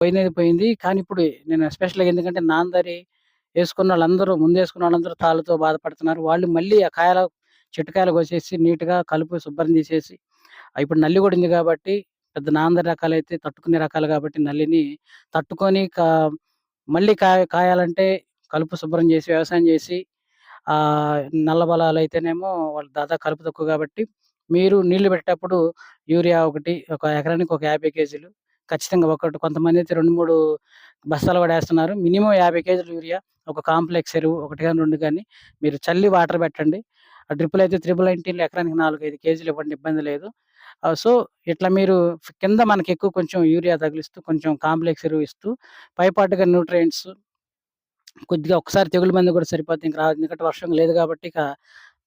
పోయినది పోయింది. కానీ ఇప్పుడు నేను ఎస్పెషల్‌గా ఎందుకంటే నాందరి వేసుకున్న వాళ్ళందరూ ముందేసుకున్న వాళ్ళందరూ తాళ్ళతో బాధపడుతున్నారు. వాళ్ళు మళ్ళీ ఆ కాయల చెట్టు కోసేసి నీట్‌గా కలుపు శుభ్రం తీసేసి ఇప్పుడు నల్లి కూడా ఉంది కాబట్టి పెద్ద నాందరి రకాలైతే తట్టుకునే రకాలు కాబట్టి నల్లిని తట్టుకొని కా మళ్ళీ కాయ కాయాలంటే కలుపు శుభ్రం చేసి, వ్యవసాయం చేసి ఆ నల్ల అయితేనేమో వాళ్ళు దాదాపు కలుపు తక్కువ కాబట్టి మీరు నీళ్ళు పెట్టేటప్పుడు యూరియా ఒకటి ఒక ఎకరానికి ఒక 50 కేజీలు ఖచ్చితంగా ఒకటి కొంతమంది అయితే రెండు మూడు బస్తాలు కూడా వేస్తున్నారు మినిమం యాభై కేజీలు యూరియా, ఒక కాంప్లెక్స్ ఎరువు ఒకటి కానీ రెండు కానీ మీరు చల్లి వాటర్ పెట్టండి. ఆ డ్రిప్పులయితే త్రిబుల్ నైన్టీన్‌లో ఎకరానికి 4, 5 కేజీలు ఇవ్వండి ఇబ్బంది లేదు. సో, ఇట్లా మీరు కింద మనకి ఎక్కువ కొంచెం యూరియా తగిలిస్తూ, కొంచెం కాంప్లెక్స్ ఎరువు ఇస్తూ, పైపాటుగా న్యూట్రియంట్స్ కొద్దిగా ఒకసారి తెగులు మందు కూడా సరిపోతుంది ఇంకా రాదు. ఎందుకంటే వర్షం లేదు కాబట్టి ఇక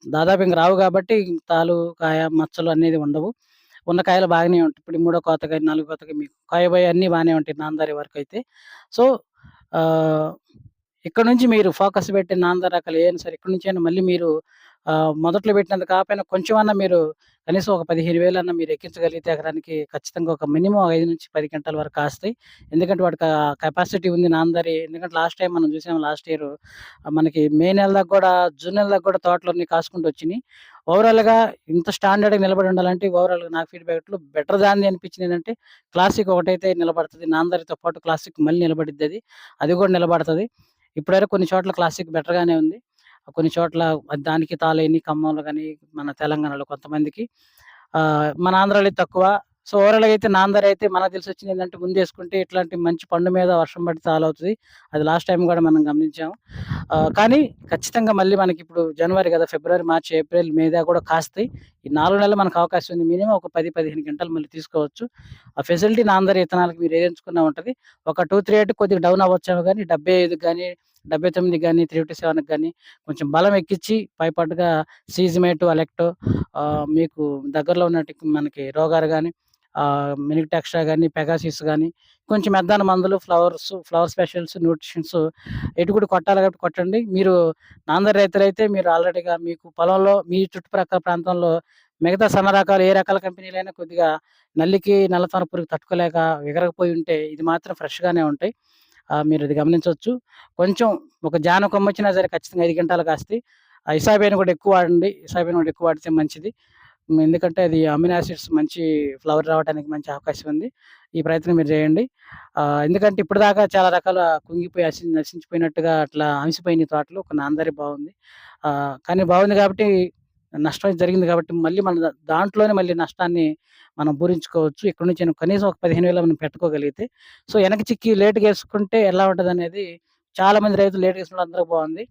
దాదాపు ఇంక రావు కాబట్టి తాలు, కాయ, మచ్చలు అనేది ఉండవు. ఉన్న కాయలు బాగానే ఉంటాయి. ఇప్పుడు మూడో కోత నాలుగు నాలుగో కోతకి మీకు కాయబోయే అన్నీ బాగానే ఉంటాయి నాందారి వరకు అయితే సో, ఇక్కడ నుంచి మీరు ఫోకస్ పెట్టి నాందారి రకాలు ఏయైనా సరే ఇక్కడి నుంచైనా మళ్ళీ మీరు మొదట్లో పెట్టినంత కాకపోయినా కొంచెమన్నా మీరు కనీసం ఒక పదిహేను వేలు అన్న మీరు ఎక్కించగలిగితే ఎకరానికి ఖచ్చితంగా ఒక మినిమం ఐదు నుంచి పది గంటల వరకు కాస్తాయి. ఎందుకంటే వాటి కెపాసిటీ ఉంది నాందరి ఎందుకంటే లాస్ట్ టైం మనం చూసాం లాస్ట్ ఇయర్ మనకి మే నెల దాకా కూడా జూన్ నెల దాకా కూడా తోటలన్నీ కాసుకుంటూ వచ్చినాయి ఓవరాల్‌గా ఇంత స్టాండర్డ్‌గా నిలబడి ఉండాలంటే ఓవరాల్‌గా నాకు ఫీడ్‌బ్యాక్‌లో బెటర్ దాన్ని అనిపించింది ఏంటంటే క్లాసిక్ ఒకటైతే నిలబడతది. నాందరితో పాటు క్లాసిక్ మళ్ళీ నిలబడిద్ది అది కూడా నిలబడతది. ఇప్పటివరకు కొన్ని చోట్ల క్లాసిక్ బెటర్‌గానే ఉంది. కొన్ని చోట్ల దానికి తాళైని ఖమ్మంలో కానీ మన తెలంగాణలో కొంతమందికి మన ఆంధ్రాలో తక్కువ. సో, ఓవరాల్‌గా అయితే నాందర్ అయితే మనకు తెలిసొచ్చింది ఏందంటే ముందేసుకుంటే ఇట్లాంటి మంచి పండు మీద వర్షం పడితే అవుతుంది అది లాస్ట్ టైం కూడా మనం గమనించాము. కానీ ఖచ్చితంగా మళ్ళీ మనకి ఇప్పుడు జనవరి కదా! ఫిబ్రవరి, మార్చ్, ఏప్రిల్, మే కూడా కాస్తాయి. ఈ నాలుగు నెలలు మనకు అవకాశం ఉంది. మినిమం ఒక పది పదిహేను గంటలు మళ్ళీ తీసుకోవచ్చు. ఆ ఫెసిలిటీ నాందర్ ఇతనాలకు మీరు ఏదించుకున్నా ఉంటుంది ఒక టూ త్రీ ఎయిట్ కొద్దిగా డౌన్ అవ్వచ్చాము కానీ డెబ్బై ఐదు కానీ డెబ్బై తొమ్మిది కానీ త్రీ ఫిఫ్టీ సెవెన్కి కానీ కొంచెం బలం ఎక్కిచ్చి పైపాటుగా సీజమేట్, అలెక్టో మీకు దగ్గరలో ఉన్నట్టు మనకి రోగాలు కానీ మినిక్ టెక్స్ట్రా కానీ పెగాసిస్ కానీ కొంచెం మెద్దాన మందులు, ఫ్లవర్స్, ఫ్లవర్ స్పెషల్స్, న్యూట్రిషన్స్ ఎటు కూడా కొట్టాలి కాబట్టి కొట్టండి. మీరు నాందర్ రైతులైతే మీరు ఆల్రెడీగా మీకు పొలంలో మీ చుట్టుప్రక్కల ప్రాంతంలో మిగతా సన్న రకాలు ఏ రకాల కంపెనీలైనా కొద్దిగా నల్లికి, నల్లతామర పురుగు తట్టుకోలేక ఎగరకపోయి ఉంటే ఇది మాత్రం ఫ్రెష్‌గానే ఉంటాయి. మీరు ఇది గమనించవచ్చు కొంచెం ఒక జాన కొమ్మొచ్చినా సరే ఖచ్చితంగా ఐదు గంటలు కాస్తాయి. ఆ కూడా ఎక్కువ వాడండి. ఇసాబియన్ కూడా ఎక్కువ వాడితే మంచిది. ఎందుకంటే అది అమినో యాసిడ్స్ మంచి ఫ్లవర్ రావడానికి మంచి అవకాశం ఉంది. ఈ ప్రయత్నం మీరు చేయండి. ఎందుకంటే ఎందుకంటే ఇప్పటిదాకా చాలా రకాల కుంగిపోయి అసి నశించిపోయినట్టుగా అట్లా అమిసిపోయిన తోటలు. ఒక అందరి బాగుంది. కానీ బాగుంది కాబట్టి నష్టం జరిగింది కాబట్టి మళ్ళీ మన దాంట్లోనే మళ్ళీ నష్టాన్ని మనం పూరించుకోవచ్చు. ఇక్కడ నుంచి కనీసం ఒక 15,000 మనం పెట్టుకోగలిగితే. సో, వెనక చిక్కి లేట్‌గా వేసుకుంటే ఎలా ఉంటుంది అనేది చాలామంది రైతులు లేట్‌గా వేసుకుంటే అందరూ బాగుంది.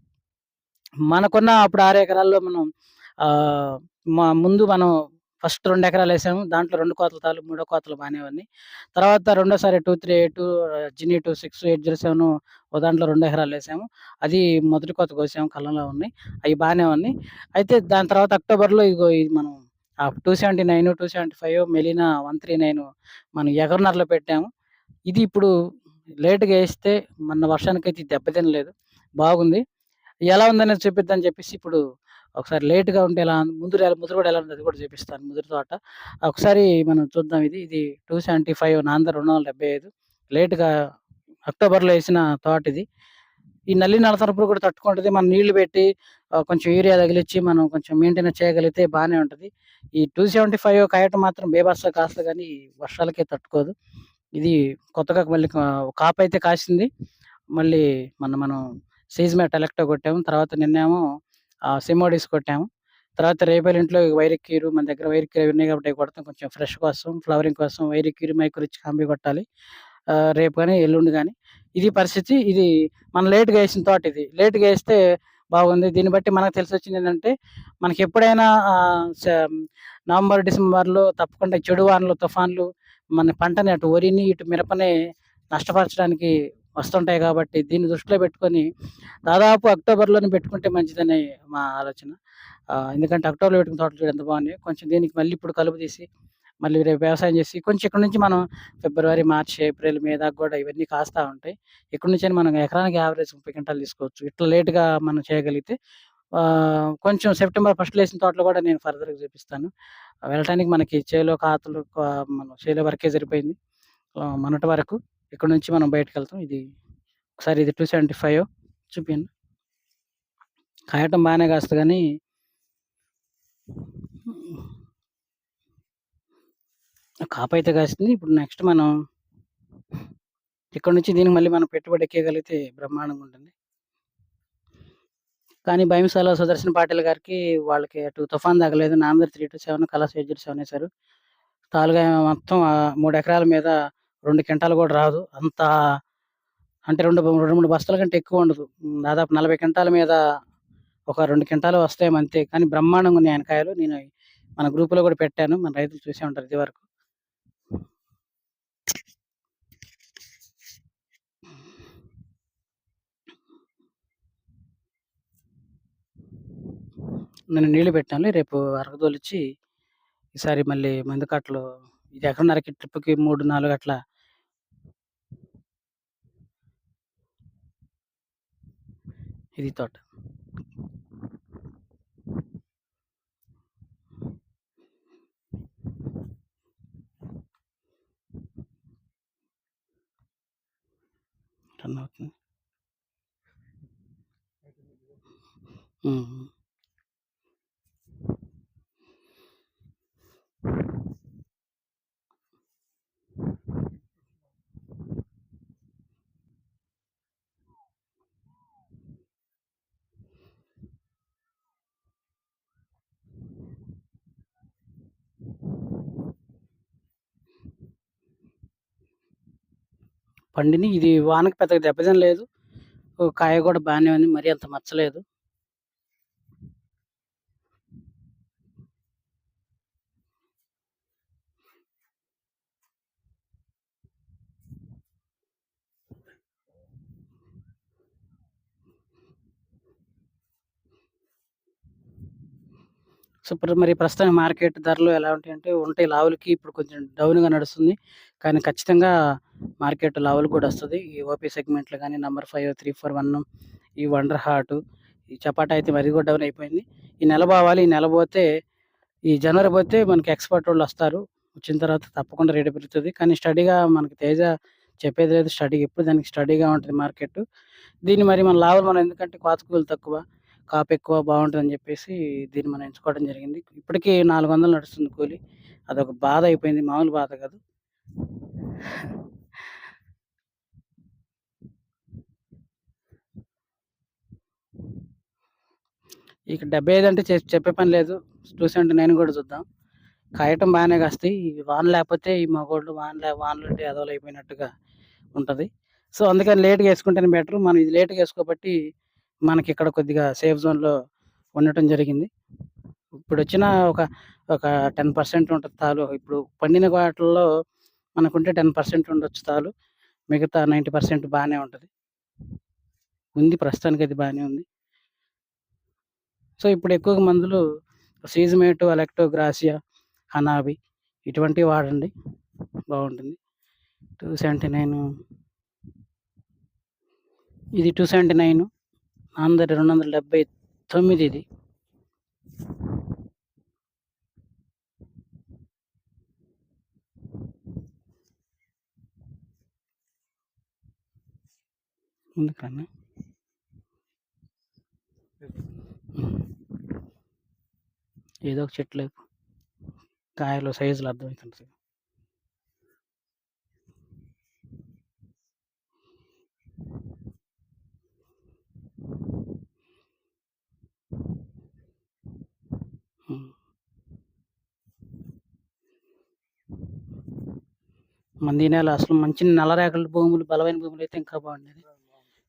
మనకున్న అప్పుడు ఆరు ఎకరాల్లో మనం మా ముందు మనం ఫస్ట్ రెండు ఎకరాలు వేసాము దాంట్లో రెండు కోతలు తాలు, మూడో కోతలు బాగానేవన్నీ తర్వాత రెండోసారి 238 జిని 26, 807 ఓ దాంట్లో రెండో ఎకరాలు వేసాము అది మొదటి కోత కోసాము. కళ్ళంలో ఉన్నాయి. అవి బాగానే ఉన్నాయి. అయితే దాని తర్వాత అక్టోబర్‌లో ఇగో ఇది మనం ఆ 279, 275 మెలినా 139 మనం ఎగర్నర్‌లో పెట్టాము. ఇది ఇప్పుడు లేట్‌గా వేస్తే మొన్న వర్షానికైతే ఇది దెబ్బతినలేదు. బాగుంది. ఎలా ఉందనేది చూపిద్దని చెప్పేసి ఇప్పుడు ఒకసారి లేట్‌గా ఉంటే ఎలా ముందు ముదురు కూడా ఎలా ఉంది అది కూడా చూపిస్తాను ముదురు తోట. ఒకసారి మనం చూద్దాం ఇది. ఇది 275 నాందర్ 275 లేట్‌గా అక్టోబర్‌లో వేసిన తోట ఇది ఈ నల్లి, నల్లతామర కూడా తట్టుకుంటుంది మనం నీళ్ళు పెట్టి కొంచెం యూరియా తగిలిచ్చి మనం కొంచెం మెయింటైన్ చేయగలిగితే బాగానే ఉంటుంది ఈ 275 కాయటం మాత్రం బీభత్సంగా కాస్తది కానీ వర్షాలకే తట్టుకోదు. ఇది కొత్తగా మళ్ళీ కా కాపైతే కాసింది. మళ్ళీ మన మనం సీజ్‌మేట్ ఎలక్టో కొట్టాము. తర్వాత నిన్నేమో సిమోడిస్ కొట్టాము. తర్వాత రేపల్లింట్లో వైరక్కీరు మన దగ్గర వైరక్కీరు ఉన్నాయి కాబట్టి కొడతాం కొంచెం ఫ్రెష్ కోసం, ఫ్లవరింగ్ కోసం వైరక్కీరు మైక్రోరిచ్ కాంబి కొట్టాలి. రేపు కానీ ఎల్లుండి కానీ ఇది పరిస్థితి. ఇది మనం లేట్‌గా వేసిన తోట ఇది. లేట్‌గా వేస్తే బాగుంది. దీన్ని బట్టి మనకు తెలిసి వచ్చింది ఏంటంటే మనకి ఎప్పుడైనా నవంబర్, డిసెంబర్‌లో తప్పకుండా చెడు వానలు, తుఫాన్లు మన పంటని అటు వరిని, ఇటు మిరపని నష్టపరచడానికి వస్తుంటాయి కాబట్టి దీన్ని దృష్టిలో పెట్టుకొని దాదాపు అక్టోబర్‌లోనే పెట్టుకుంటే మంచిదని మా ఆలోచన. ఎందుకంటే అక్టోబర్‌లో పెట్టుకున్న తోటలు చూడు ఎంత బాగున్నాయి కొంచెం దీనికి మళ్ళీ ఇప్పుడు కలుపు తీసి మళ్ళీ రేపు వ్యవసాయం చేసి కొంచెం ఇక్కడ నుంచి మనం ఫిబ్రవరి, మార్చి ఏప్రిల్, మే దాకా కూడా ఇవన్నీ కాస్తా ఉంటాయి. ఇక్కడి నుంచి మనం ఎకరానికి యావరేజ్ ముప్పై గంటలు తీసుకోవచ్చు. ఇట్లా లేట్‌గా మనం చేయగలిగితే కొంచెం సెప్టెంబర్ ఫస్ట్‌లో వేసిన తోటలో కూడా నేను ఫర్దర్‌గా చూపిస్తాను. వెళ్ళటానికి మనకి చేలో కాతలు మన మనం చేలో వరకే సరిపోయింది. మొన్నటి వరకు. ఇక్కడ నుంచి మనం బయటకెళ్తాం. ఇది ఒకసారి ఇది టూ సెవెంటీ ఫైవ్ చూపించండి కాయటం బానే కానీ కాపు కాపైతే కాస్తుంది ఇప్పుడు నెక్స్ట్ మనం ఇక్కడ నుంచి దీనికి మళ్ళీ మనం పెట్టుబడి ఎక్కేయగలిగితే బ్రహ్మాండంగా ఉంటుంది. కానీ భయంశాల సుదర్శన్ పాటిల్ గారికి వాళ్ళకి అటు తుఫాన్ తగలేదు. నాందర్ 3-7 కలర్స్ 8-7 ఏసారు. తాలుగా మొత్తం మూడు ఎకరాల మీద రెండు క్వింటాలు కూడా రాదు. అంత అంటే రెండు బ 2, 3 బస్తాల కంటే ఎక్కువ ఉండదు. దాదాపు 40 క్వింటాల మీద ఒక రెండు క్వింటాలు వస్తాయి అంతే. కానీ బ్రహ్మాండంగా ఉన్నాయి ఆయనకాయలు నేను మన గ్రూప్‌లో కూడా పెట్టాను. మన రైతులు చూసే ఉంటారు ఇది వరకు నేను నీళ్ళు పెట్టానులే. రేపు అరగదోలిచ్చి ఈసారి మళ్ళీ మందు కట్టలు ఇది ఎకరన్నరకి ట్రిప్‌కి 3, 4 అట్లా ఇది తోట. రన్ అవుతుంది. హ్మ్. ఇది వానకి పెద్దగా దెబ్బతినలేదు. ఓ కాయ కూడా బాగానే ఉంది. మరీ అంత మచ్చలేదు. సో, ఇప్పుడు మరి ప్రస్తుతానికి మార్కెట్ ధరలు ఎలా ఉంటాయంటే ఉంటాయి. లావులకి ఇప్పుడు కొంచెం డౌన్‌గా నడుస్తుంది. కానీ ఖచ్చితంగా మార్కెట్ లావులు కూడా వస్తుంది ఈ ఓపీ సెగ్మెంట్‌లో కానీ number five three four one ఈ వండర్ హార్ట్, ఈ చపాటా అయితే మరీ కూడా డౌన్ అయిపోయింది. ఈ నెల బావాలి ఈ నెల పోతే ఈ జనవరి పోతే మనకి ఎక్స్‌పర్ట్ వాళ్ళు వస్తారు వచ్చిన తర్వాత తప్పకుండా రేటు పెరుగుతుంది కానీ స్టడీగా మనకి తేజ చెప్పేది లేదు. స్టడీ ఎప్పుడు దానికి స్టడీగా ఉంటుంది మార్కెట్. దీన్ని మరి మన లావులు మనం ఎందుకంటే కోతకూలు తక్కువ, కాపు ఎక్కువ బాగుంటుందని చెప్పేసి దీన్ని మనం ఎంచుకోవడం జరిగింది. ఇప్పటికీ నాలుగు వందలు నడుస్తుంది కూలి. అదొక బాధ అయిపోయింది. మామూలు బాధ కాదు. ఇక 75 అంటే చెప్పే పని లేదు. 279 కూడా చూద్దాం. కాయటం బాగానే కాస్తాయి. ఈ వాన లేకపోతే ఈ మగోళ్ళు వాన లే అదోలో అయిపోయినట్టుగా ఉంటుంది సో, అందుకని లేట్‌గా వేసుకుంటేనే బెటరు. మనం ఇది లేట్‌గా వేసుకోబట్టి మనకి ఇక్కడ కొద్దిగా సేఫ్ జోన్‌లో ఉండటం జరిగింది. ఇప్పుడు వచ్చిన ఒక ఒక టెన్ పర్సెంట్ ఉంటుంది తాలు. ఇప్పుడు పండిన వాటిల్లో మనకుంటే 10% ఉండొచ్చు తాలు. మిగతా నైంటీ పర్సెంట్ బాగానే ఉంటుంది ఉంది ప్రస్తుతానికి అది బాగానే ఉంది. సో, ఇప్పుడు ఎక్కువగా మందులు సీజమేటు అలెక్టో గ్రాసియా, హనాబి ఇటువంటివి వాడండి. బాగుంటుంది టూ సెవెంటీ నైన్ ఇది టూ సెవెంటీ నైన్ అందరి రెండు వందల డెబ్బై తొమ్మిదిది ముందుకు రండి ఏదో ఒక చెట్లు కాయలు సైజులు అర్థమవుతుంది మంది నెల అసలు మంచి నల్లరేగడి భూములు, బలమైన భూములు అయితే ఇంకా బాగుండేది.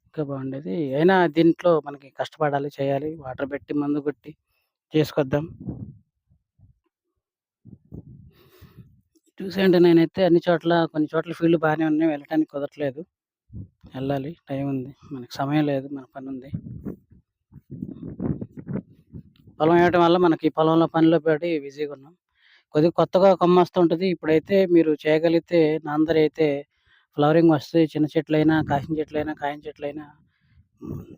ఇంకా బాగుండేది. అయినా దీంట్లో మనకి కష్టపడాలి, చేయాలి. వాటర్ పెట్టి, మందు కొట్టి చేసుకొద్దాం. చూసేయండి నేనైతే అన్ని చోట్ల కొన్ని చోట్ల ఫీల్డ్ బాగానే ఉన్నాయి. వెళ్ళటానికి కుదరట్లేదు. వెళ్ళాలి టైం ఉంది. మనకి సమయం లేదు. మన ఉంది పొలం వేయటం వల్ల మనకి పొలంలో పనిలో పడి బిజీగా ఉన్నాం. కొద్దిగా కొత్తగా కొమ్మొస్తుంటది. ఇప్పుడైతే మీరు చేయగలిగితే నాందరి అయితే ఫ్లవరింగ్ వస్తుంది చిన్న చెట్లైనా, కాసిన చెట్లైనా, కాయిన చెట్లైనా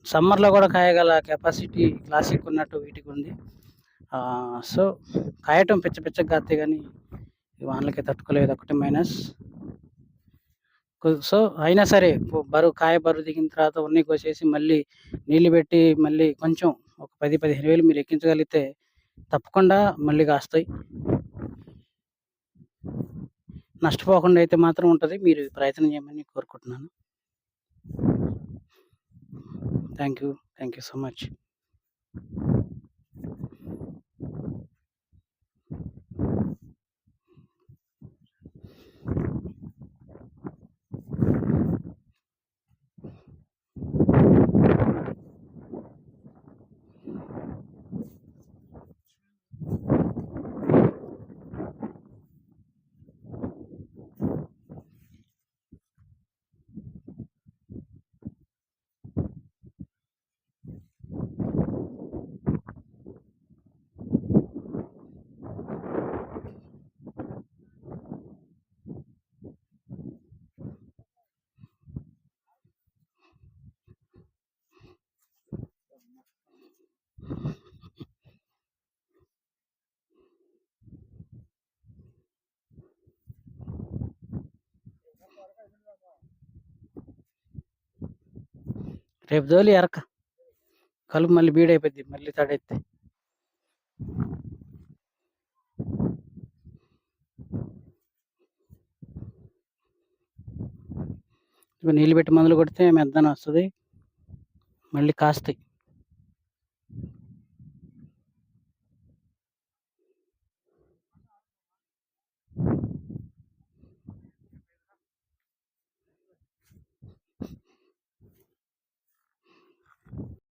సమ్మర్‌లో కూడా కాయగల కెపాసిటీ క్లాసిక్ ఉన్నట్టు వీటికి ఉంది సో, కాయటం పిచ్చ పిచ్చగా కాస్తే కానీ వానలకి తట్టుకోలేదు ఒకటి మైనస్. సో, అయినా సరే బరువు కాయ బరువు దిగిన తర్వాత ఉన్ని కోసేసి మళ్ళీ నీళ్ళు పెట్టి మళ్ళీ కొంచెం ఒక 10, 15 వేలు మీరు ఎక్కించగలిగితే తప్పకుండా మళ్ళీ కాస్తాయి. నష్టపోకుండా అయితే మాత్రం ఉంటుంది మీరు ప్రయత్నం చేయమని కోరుకుంటున్నాను. Thank you. Thank you so much. రేపు తోలి ఎరక. కలుపు మళ్ళీ బీడైపోద్ది. మళ్ళీ తడెత్తే. నీళ్ళు పెట్టి మందులు కొడితే మెద్దన వస్తుంది మళ్ళీ కాస్తాయి.